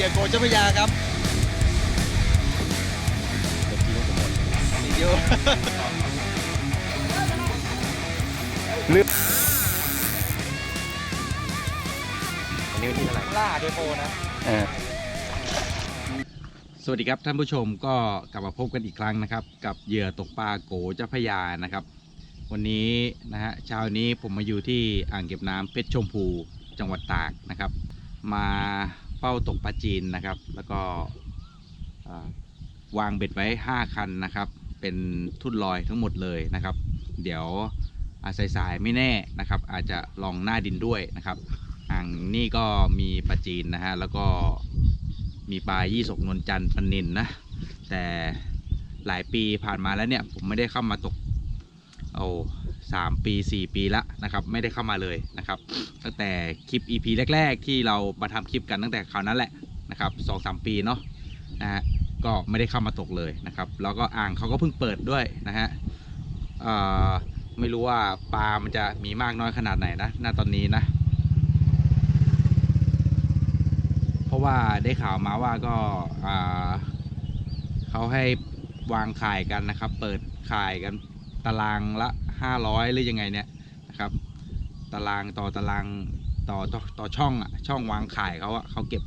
อเคฮะเหยื่อโกเจ้าพระยาครับเมื่อกี้ว่าจะหมดนี่เดียวอันนี้วันที่เท่าไหร่ล่าด้วยโฟนะสวัสดีครับท่านผู้ชมก็กลับมาพบกันอีกครั้งนะครับ กับเหยื่อตกปลาโกเจ้าพระยานะครับ วันนี้นะฮะเช้านี้ผมมาอยู่ที่อ่างเก็บน้ำเพชรชมพูจังหวัดตากนะครับ มา เฝ้าตกปลาจีนนะครับ แล้วก็วางเบ็ดไว้ 5 คันนะครับ เป็นทุ่นลอยทั้งหมดเลยนะครับ เดี๋ยวอาศัยสายไม่แน่นะครับ อาจจะลองหน้าดินด้วยนะครับอ่างนี่ก็มีปลาจีนนะฮะแล้วก็มีปลายี่สกนวลจันทร์ปนินนะ แต่หลายปีผ่านมาแล้วเนี่ย ผมไม่ได้เข้ามาตก เอา สามปีสี่ปีละนะครับไม่ได้เข้ามาเลยนะครับตั้งแต่คลิป EP แรก ๆ ที่เรามาทำคลิปกันตั้งแต่คราวนั้นแหละนะครับสองสามปีเนาะนะฮะก็ไม่ได้เข้ามาตกเลยนะครับแล้วก็อ่างเขาก็เพิ่งเปิดด้วยนะฮะเอ่อไม่รู้ว่าปลา มันจะมีมากน้อยขนาดไหนนะณตอนนี้นะเพราะว่าได้ข่าวมาว่าก็อ่าเขาให้วางขายกันนะครับ เปิดขายกันตารางละ 500 หรือยังไงเนี่ยนะครับตารางต่อตารางต่อต่อตอช่องอะช่องวางขายเขาอะเขาเก็บ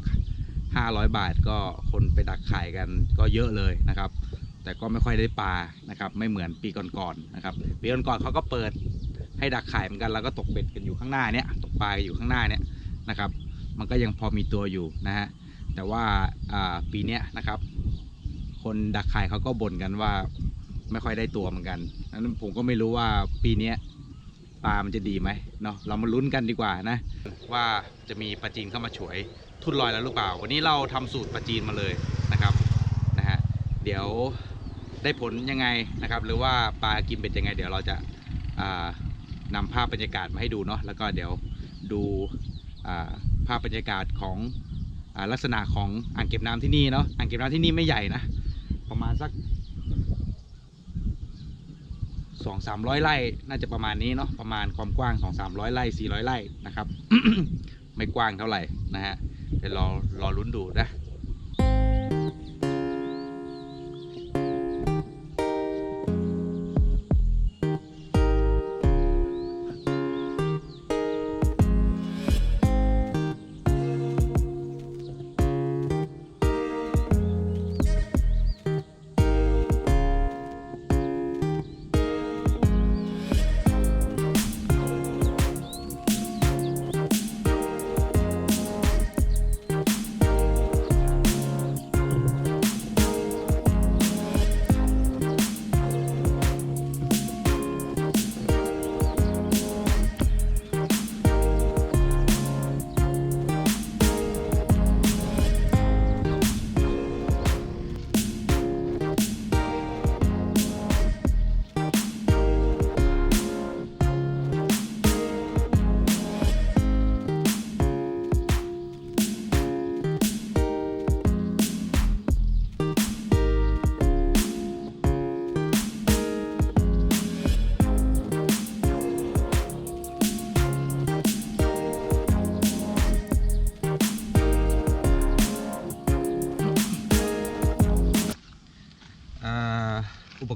500 บาทก็คนไปดักขายกันก็เยอะเลยนะครับ แต่ก็ไม่ค่อยได้ปลานะครับ ไม่เหมือนปีก่อนๆนะครับปีก่อนๆเขาก็เปิดให้ดักขายเหมือนกันแล้วก็ตกเบ็ดกันอยู่ข้างหน้าเนี่ยตกปลาอยู่ข้างหน้าเนี่ยนะครับ มันก็ยังพอมีตัวอยู่นะฮะแต่ว่าอ่าปีเนี้ยนะครับ คนดักขายเขาก็บ่นกันว่า ไม่ค่อยได้ตัวเหมือนกันนั้นผมก็ไม่รู้ว่าปีนี้ปลามันจะดีไหมเนาะเรามาลุ้นกันดีกว่านะ ว่าจะมีปลาจีนเข้ามาฉวยทุ่นลอยแล้วหรือเปล่า วันนี้เราทำสูตรปลาจีนมาเลยนะครับนะฮะเดี๋ยวได้ผลยังไงนะครับ หรือว่าปลากินเบ็ดยังไง เดี๋ยวเราจะานำภาพบรรยากาศมาให้ดูเนาะแล้วก็เดี๋ยวดูาภาพบรรยากาศของอลักษณะของอ่างเก็บน้ำที่นี่เนาะอ่างเก็บน้ำที่นี่ไม่ใหญ่นะ ประมาณสัก สองสามร้อยไร่น่าจะประมาณนี้เนาะประมาณความกว้างสองสามร้อยไร่สี่ร้อยไร่นะครับ ไม่กว้างเท่าไหร่นะฮะเดี๋ยวรอรอลุ้นดูนะ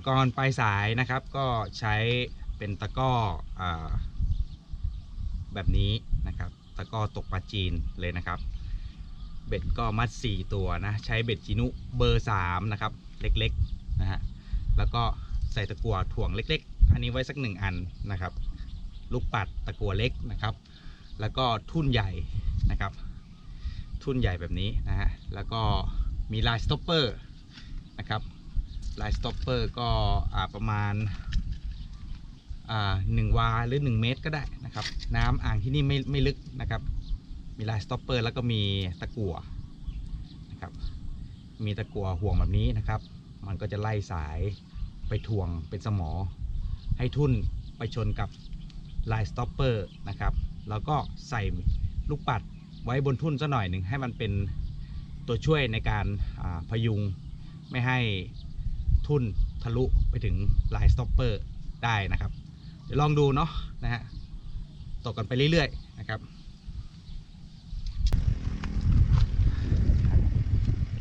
กรณ์ปลายสายนะครับ ก็ใช้เป็นตะก้ออแบบนี้นะครับ ตะก้อตกปลาจีนเลยนะครับ เบ็ดก็มัด 4 ตัวนะ ใช้เบ็ดจินุเบอร์ 3 นะครับ เล็กๆนะฮะ แล้วก็ใส่ตะกัวถ่วงเล็ก ๆ อันนี้ไว้สักหนึ่งอันนะครับ ลูกปัดตะกัวเล็กนะครับ แล้วก็ทุ่นใหญ่นะครับ ทุ่นใหญ่แบบนี้นะฮะ แล้วก็มีลายสต็อปเปอร์นะครับ ลายสต็อปเปอร์ก็ประมาณหนึ่งวาหรือ 1 เมตรก็ได้นะครับ น้ำอ่างที่นี่ไม่ไม่ลึกนะครับ มีลายสต็อปเปอร์แล้วก็มีตะกั่วนะครับ มีตะกั่วห่วงแบบนี้นะครับ มันก็จะไล่สายไปถ่วงเป็นสมอ ให้ทุ่นไปชนกับลายสต็อปเปอร์นะครับ แล้วก็ใส่ลูกปัดไว้บนทุ่นสักหน่อยหนึ่งให้มันเป็นตัวช่วยในการาพยุงไม่ให้ ทุ่นทะลุไปถึงลายสต็อปเปอร์ได้นะครับ เดี๋ยวลองดูเนาะนะฮะตกกันไปเรื่อยๆนะครับ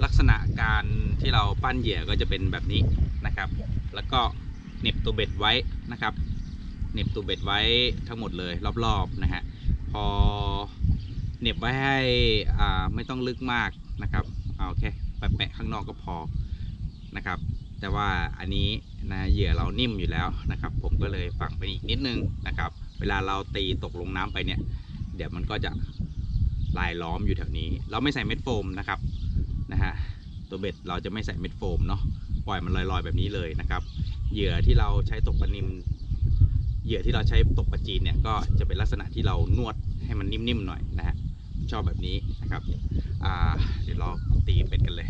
ลักษณะการที่เราปั้นเหยื่อก็จะเป็นแบบนี้นะครับ แล้วก็เน็บตัวเบ็ดไว้นะครับเน็บตัวเบ็ดไว้ทั้งหมดเลยรอบๆนะฮะพอเน็บไว้ให้อ่าไม่ต้องลึกมากนะครับเอาแค่แปะๆข้างนอกก็พอนะครับ แต่ว่าอันนี้นะเหยื่อเรานิ่มอยู่แล้วนะครับ ผมก็เลยฝังไปอีกนิดนึงนะครับ เวลาเราตีตกลงน้ำไปเนี่ย เดี๋ยวมันก็จะลายล้อมอยู่แถวนี้ เราไม่ใส่เม็ดโฟมนะครับนะฮะตัวเบ็ดเราจะไม่ใส่เม็ดโฟมเนาะปล่อยมันลอยๆแบบนี้เลยนะครับ เหยื่อที่เราใช้ตกปลานิมเหยื่อที่เราใช้ตกปลาจีนเนี่ยก็จะเป็นลักษณะที่เรานวดให้มันนิ่มๆหน่อยนะฮะชอบแบบนี้นะครับเดี๋ยวเราตีเป็ดกันเลย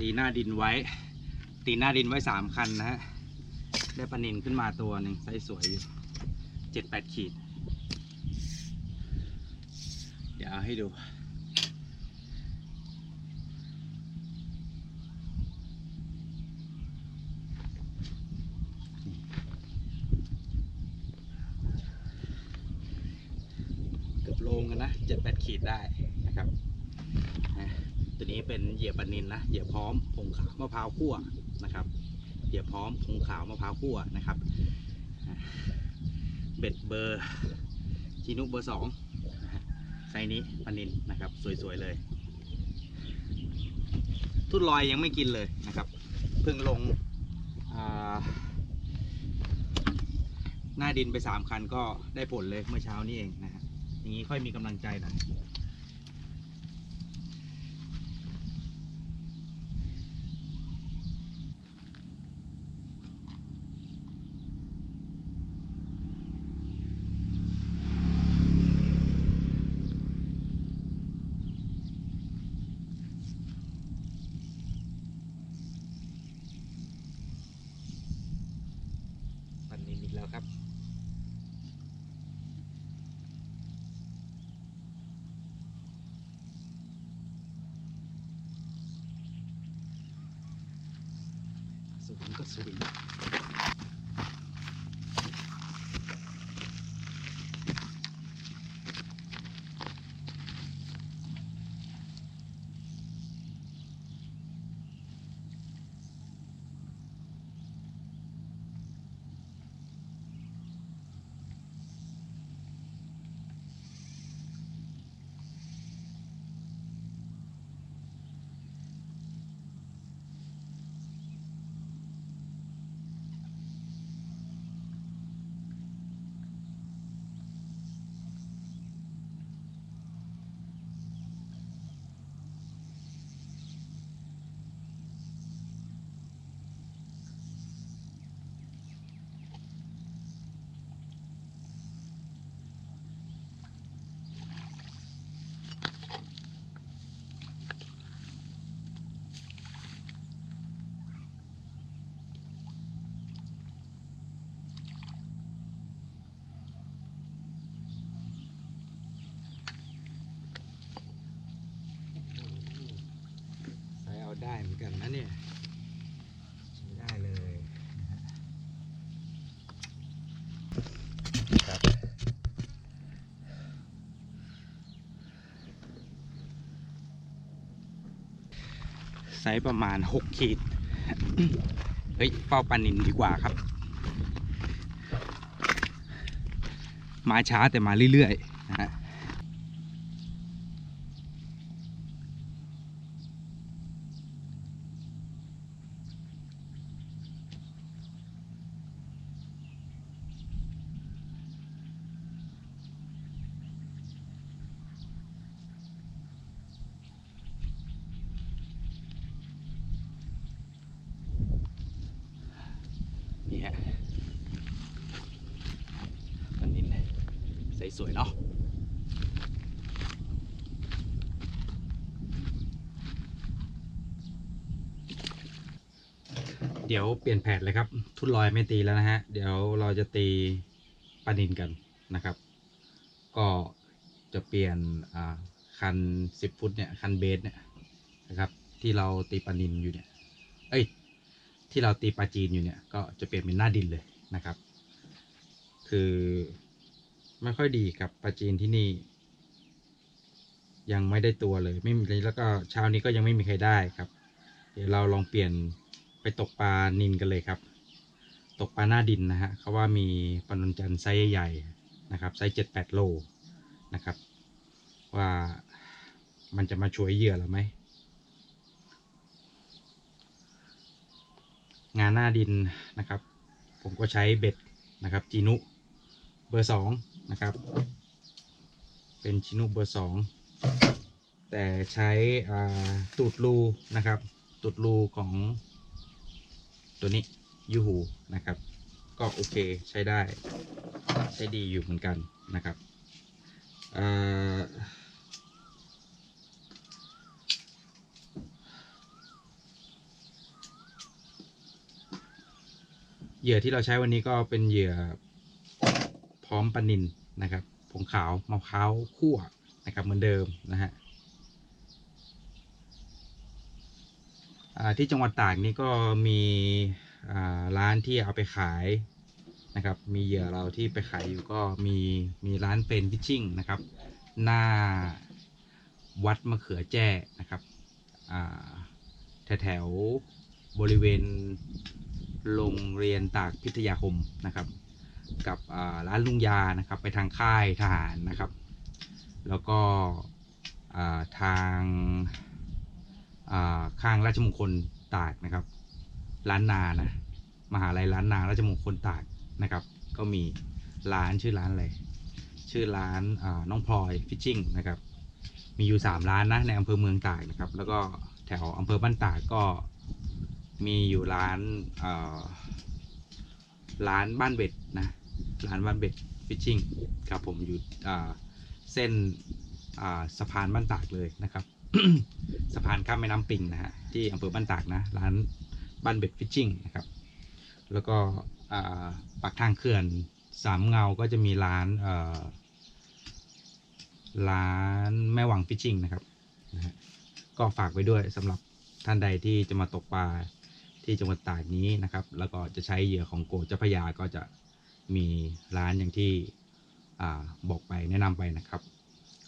ตีหน้าดินไว้ ตีหน้าดินไว้สามคันนะฮะ ได้ปลานินขึ้นมาตัวหนึ่งไซส์สวยอยู่เจ็ดแปดขีด เดี๋ยวเอาให้ดูเกือบโลงกันนะเจ็ดแปดขีดได้นะครับ ตัวนี้เป็นเหยื่อปนินนะเหยื่อพร้อมผงขาวมะพร้าวคั่วนะครับเหยื่อพร้อมผงขาวมะพร้าวคั่วนะครับ เบ็ดเบอร์ชินุเบอร์สองไซนี้ปนินนะครับ สวยๆเลย ทุ่นลอยยังไม่กินเลยนะครับ เพิ่งลงหน้าดินไปสามคันก็ได้ผลเลยเมื่อเช้านี้เองนะฮะอย่างนี้ค่อยมีกำลังใจหน่อย ปันนินอีกแล้วครับ สูงก็สูงใส่เอาได้เหมือนกันนะเนี่ยใช้ได้เลยนะฮะครับ ไซ ส์ประมาณ 6 ขีด เฮ้ยเฝ้าปลานินดีกว่าครับ มาช้าแต่มาเรื่อยๆนะฮะ นี่ฮะปลานินใสวยๆเนาะเดี๋ยวเปลี่ยนแผนเลยครับ ทุนลอยไม่ตีแล้วนะฮะ เดี๋ยวเราจะตีปลานินกันนะครับ ก็จะเปลี่ยนคันสิบฟุตเนี่ยคันเบสเนี่ยนะครับที่เราตีปลานินอยู่เนี่ยเอ้ยที่เราตีปลาจีนอยู่เนี่ยก็จะเปลี่ยนเป็นหน้าดินเลยนะครับ คือ ไม่ค่อยดีครับปลาจีนที่นี่ ยังไม่ได้ตัวเลย ไม่มีแล้วก็เช้านี้ก็ยังไม่มีใครได้ครับ เดี๋ยวเราลองเปลี่ยนไปตกปลานินกันเลยครับ ตกปลาหน้าดินนะฮะเขาว่ามีปลานนจันไซส์ใหญ่ๆนะครับไซส์เจ็ดแปดโลนะครับ ว่ามันจะมาช่วยเหยื่อเราไหมงานหน้าดินนะครับ ผมก็ใช้เบ็ดนะครับจีนุเบอร์สอง นะครับ เป็นชิโนเบอร์สองแต่ใช้ตูดรูนะครับตูดรูของตัวนี้ยูหูนะครับ ก็โอเคใช้ได้ใช้ดีอยู่เหมือนกันนะครับเหยื่อที่เราใช้วันนี้ก็เป็นเหยื่อพร้อมปนิน นะครับผงขาวมะพร้าวคั่วนะครับเหมือนเดิมนะฮะที่จังหวัดตากนี่ก็มีร้านที่เอาไปขายนะครับ มีเหยื่อเราที่ไปขายอยู่ก็มีมีร้านเป็นฟิชชิ่งนะครับ หน้าวัดมะเขือแจ้นะครับแถวแถวๆบริเวณโรงเรียนตากพิทยาคมนะครับ กับร้านลุงยานะครับไปทางค่ายทหารนะครับ แล้วก็ทางาข้างราชมงคลตากนะครับ ร้านนานะมหาลัยร้านนาราชมงคลตากนะครับ ก็มีร้านชื่อร้านอะไรชื่อร้านาน้องพลอยฟิชชิ่งนะครับ มีอยู่สามร้านนะในอำเภอเมืองตากนะครับ แล้วก็แถวอำเภอบ้านตากก็มีอยู่ร้านร้านบ้านเบ็ด ร้านบ้านเบ็ดฟิชชิ่งครับผมอยู่เส้นสะพานบ้านตากเลยนะครับ สะพานข้ามแม่น้ำปิงนะฮะที่อำเภอบ้านตากนะร้านบ้านเบ็ดฟิชชิ่งนะครับแล้วก็ปากทางเขื่อนสามเงาก็จะมีร้านร้านแม่หวังฟิชชิ่งนะครับนะฮะก็ฝากไว้ด้วยสำหรับท่านใดที่จะมาตกปลาที่จังหวัดตากนี้นะครับ แล้วก็จะใช้เหยื่อของโกเจ้าพยาก็จะ มีร้านอย่างที่อบอกไปแนะนำไปนะครับ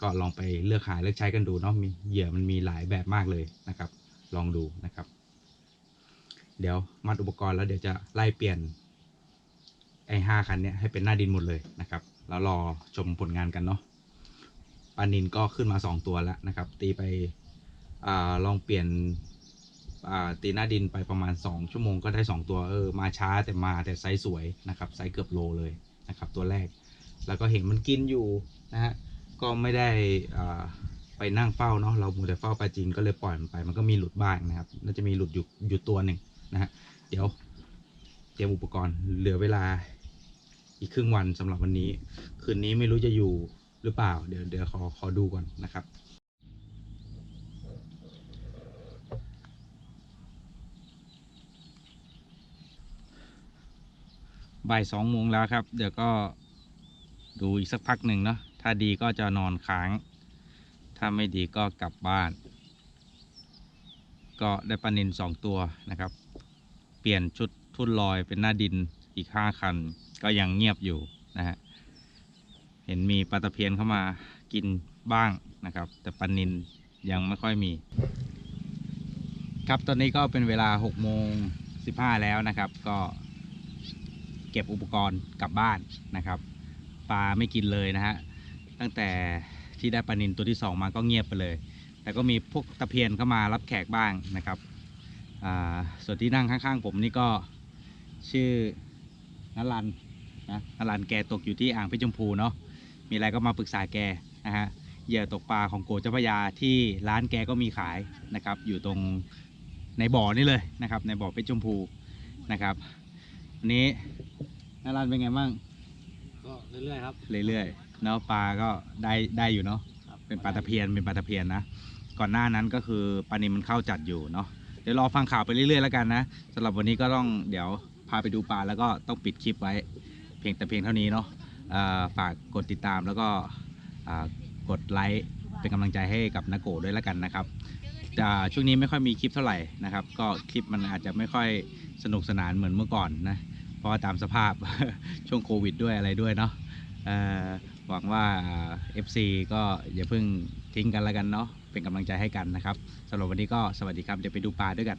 ก็ลองไปเลือกหาเลือกใช้กันดูเนาะมีเหยื่อมันมีหลายแบบมากเลยนะครับ ลองดูนะครับ เดี๋ยวมัดอุปกรณ์แล้วเดี๋ยวจะไล่เปลี่ยนไอ้ห้าคันเนี้ยให้เป็นหน้าดินหมดเลยนะครับแล้วรอชมผลงานกันเนาะปลานินก็ขึ้นมาสองตัวแล้วนะครับ ตีไปอลองเปลี่ยน ตีหน้าดินไปประมาณ 2 ชั่วโมงก็ได้ 2 ตัวเออมาช้าแต่มาแต่ไซส์สวยนะครับไซส์เกือบโลเลยนะครับตัวแรก แล้วก็เห็นมันกินอยู่นะฮะก็ไม่ได้อ่าไปนั่งเฝ้าเนาะเราหมูแต่เฝ้าปลาจีนก็เลยปล่อยมันไป มันก็มีหลุดบ้างนะครับน่าจะมีหลุดอยู่อยู่ตัวหนึ่งนะฮะเดี๋ยวเตรียมอุปกรณ์เหลือเวลาอีกครึ่งวันสำหรับวันนี้ คืนนี้ไม่รู้จะอยู่หรือเปล่า เดี๋ยวเดี๋ยวขอขอดูก่อนนะครับ บ่ายสองโมงแล้วครับ เดี๋ยวก็ดูอีกสักพักหนึ่งเนาะถ้าดีก็จะนอนค้าง ถ้าไม่ดีก็กลับบ้าน ก็ได้ปลานินสองตัวนะครับ เปลี่ยนชุดทุ่นลอยเป็นหน้าดินอีกห้าคัน ก็ยังเงียบอยู่นะฮะเห็นมีปลาตะเพียนเข้ามากินบ้างนะครับ แต่ปลานินยังไม่ค่อยมี ครับตอนนี้ก็เป็นเวลา6โมง15 แล้วนะครับ ก็ เก็บอุปกรณ์กลับบ้านนะครับ ปลาไม่กินเลยนะฮะ ตั้งแต่ที่ได้ปลานินตัวที่ 2 มาก็เงียบไปเลย แต่ก็มีพวกตะเพียนเข้ามารับแขกบ้างนะครับ ส่วนที่นั่งข้างๆผมนี่ก็ชื่อนรันนะนรันแกตกอยู่ที่อ่างเพชรชมพูเนาะ มีอะไรก็มาปรึกษาแกนะฮะ เหยื่อตกปลาของโกเจ้าพยาที่ร้านแกก็มีขายนะครับ อยู่ตรงในบ่อนี่เลยนะครับ ในบ่อเพชรชมพูนะครับ วันนี้นารันเป็นไงบ้างก็เรื่อยๆครับ เรื่อยๆเนาะปลาก็ได้ได้อยู่เนาะครับเป็นปลาตะเพียนเป็นปลาตะเพียนนะก่อนหน้านั้นก็คือปลานินมันเข้าจัดอยู่เนาะเดี๋ยวรอฟังข่าวไปเรื่อยๆแล้วกันนะสำหรับวันนี้ก็ต้องเดี๋ยวพาไปดูปลาแล้วก็ต้องปิดคลิปไว้ เพียงแต่เพียงเท่านี้เนาะเอ่อฝากกดติดตามแล้วก็อ่ากดไลค์เป็นกำลังใจให้กับนักโกด้วยแล้วกันนะครับ จะช่วงนี้ไม่ค่อยมีคลิปเท่าไหร่นะครับ ก็คลิปมันอาจจะไม่ค่อยสนุกสนานเหมือนเมื่อก่อนนะเพราะว่าตามสภาพช่วงโควิดด้วยอะไรด้วยเนาะหวังว่า FC ก็อย่าเพิ่งทิ้งกันแล้วกันเนาะเป็นกำลังใจให้กันนะครับสำหรับวันนี้ก็สวัสดีครับเดี๋ยวไปดูปลาด้วยกัน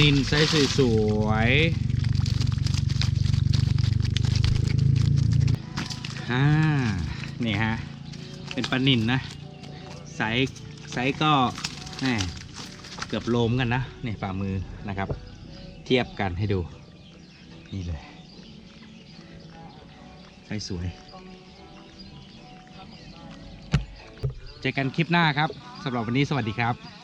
นินไซส์สวยๆอ่านี่ฮะ เป็นปลานินนะ ไซส์ไซส์ก็แหม่เกือบโลมกันนะนี่ฝ่ามือนะครับ เทียบกันให้ดู นี่เลยไซส์สวย เจอกันคลิปหน้าครับสำหรับวันนี้สวัสดีครับ